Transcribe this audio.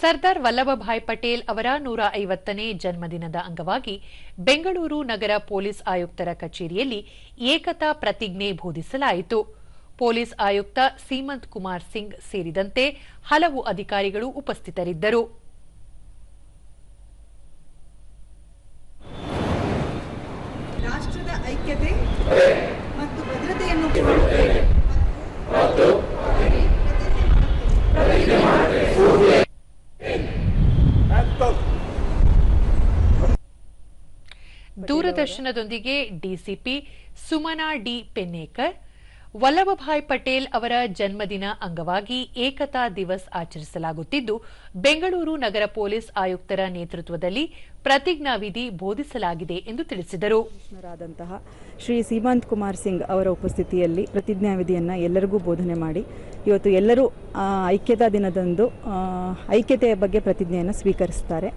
ಸರ್ದಾರ್ ವಲ್ಲಭಭಾಯ್ ಪಟೇಲ್ ಅವರ ನೂರ ಐವತ್ತನೇ ಜನ್ಮದಿನದ ಅಂಗವಾಗಿ ಬೆಂಗಳೂರು ನಗರ ಪೊಲೀಸ್ ಆಯುಕ್ತರ ಕಚೇರಿಯಲ್ಲಿ ಏಕತಾ ಪ್ರತಿಜ್ಞೆ ಬೋಧಿಸಲಾಯಿತು. ಪೊಲೀಸ್ ಆಯುಕ್ತ ಸೀಮಂತ್ ಕುಮಾರ್ ಸಿಂಗ್ ಸೇರಿದಂತೆ ಹಲವು ಅಧಿಕಾರಿಗಳು ಉಪಸ್ಥಿತರಿದ್ದರು. ರಾಷ್ಟ್ರದ ಐಕ್ಯತೆ ಮತ್ತು ದೂರದರ್ಶನದೊಂದಿಗೆ ಡಿಸಿಪಿ ಸುಮನಾ ಡಿ ಪೆನ್ನೇಕರ್ ವಲ್ಲಭಭಾಯ್ ಪಟೇಲ್ ಅವರ ಜನ್ಮದಿನ ಅಂಗವಾಗಿ ಏಕತಾ ದಿವಸ್ ಆಚರಿಸಲಾಗುತ್ತಿದ್ದು ಬೆಂಗಳೂರು ನಗರ ಪೊಲೀಸ್ ಆಯುಕ್ತರ ನೇತೃತ್ವದಲ್ಲಿ ಪ್ರತಿಜ್ಞಾವಿಧಿ ಬೋಧಿಸಲಾಗಿದೆ ಎಂದು ತಿಳಿಸಿದರು. ಶ್ರೀ ಸೀಮಾಂತ್ ಕುಮಾರ್ ಸಿಂಗ್ ಅವರ ಉಪಸ್ಥಿತಿಯಲ್ಲಿ ಪ್ರತಿಜ್ಞಾವಿಧಿಯನ್ನು ಎಲ್ಲರಿಗೂ ಬೋಧನೆ ಮಾಡಿ ಇವತ್ತು ಎಲ್ಲರೂ ಐಕ್ಯತಾ ದಿನದಂದು ಐಕ್ಯತೆಯ ಬಗ್ಗೆ ಪ್ರತಿಜ್ಞೆಯನ್ನು ಸ್ವೀಕರಿಸ್ತಾರೆ.